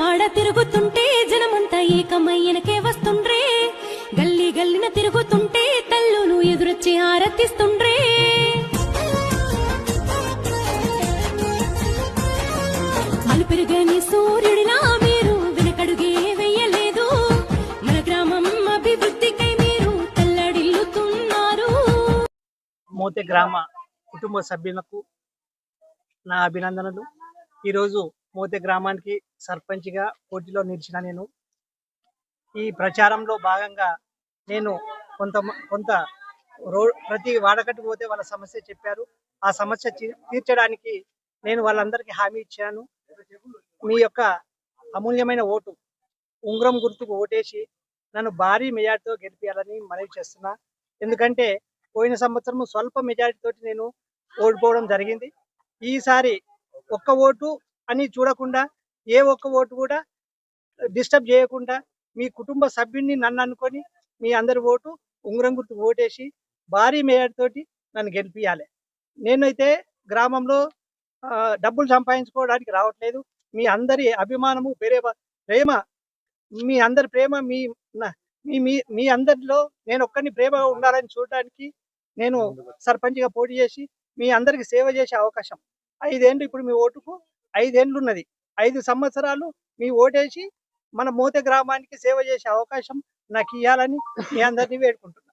వాడ తిరుగుతుంటే జనమంతా ఏకమయ్యనకే వస్తుండ్రే. గల్లీ గల్లిన తిరుగుతుంటే తల్లును ఎదురొచ్చి ఆరతిస్తుండ్రే అలుపెరుగని సూర్యుడిలా మీరు వెనకడుగే వెయ్యలేదు మన గ్రామం అభివృద్ధికై మీరు తల్లడిల్లుతున్నారు. మోతే గ్రామ కుటుంబ సభ్యులకు నా అభినందనలు. ఈరోజు మోతే గ్రామానికి సర్పంచ్గా పోటీలో నిలిచిన నేను. ఈ ప్రచారంలో భాగంగా నేను కొంత కొంత రో ప్రతి వాడకట్టు పోతే వాళ్ళ సమస్య చెప్పారు. ఆ సమస్య తీర్చడానికి నేను వాళ్ళందరికీ హామీ ఇచ్చాను. మీ యొక్క అమూల్యమైన ఓటు ఉంగరం గుర్తుకు ఓటేసి నన్ను భారీ మెజార్టీతో గెలిపించాలని మనవి చేస్తున్నా. ఎందుకంటే పోయిన సంవత్సరం స్వల్ప మెజారిటీ తోటి నేను ఓడిపోవడం జరిగింది. ఈసారి ఒక్క ఓటు అని చూడకుండా ఏ ఒక్క ఓటు కూడా డిస్టర్బ్ చేయకుండా మీ కుటుంబ సభ్యుని నన్ను అనుకొని మీ అందరి ఓటు ఉంగరం గుర్తు ఓటేసి భారీ మెజారిటీ తోటి నన్ను గెలిపియాలి నేనైతే గ్రామంలో డబ్బులు సంపాదించుకోవడానికి రావట్లేదు. మీ అందరి అభిమానము ప్రేమ ప్రేమ మీ అందరి ప్రేమ మీ మీ మీ అందరిలో నేను ఒక్కరిని ప్రేమగా ఉండాలని చూడడానికి నేను సర్పంచ్గా పోటీ చేసి మీ అందరికి సేవ చేసే అవకాశం. ఐదేండ్లు ఇప్పుడు మీ ఓటుకు ఐదేండ్లు ఉన్నది ఐదు సంవత్సరాలు మీ ఓటేసి మన మూత గ్రామానికి సేవ చేసే అవకాశం నాకు ఇవ్వాలని మీ అందరినీ వేడుకుంటున్నాను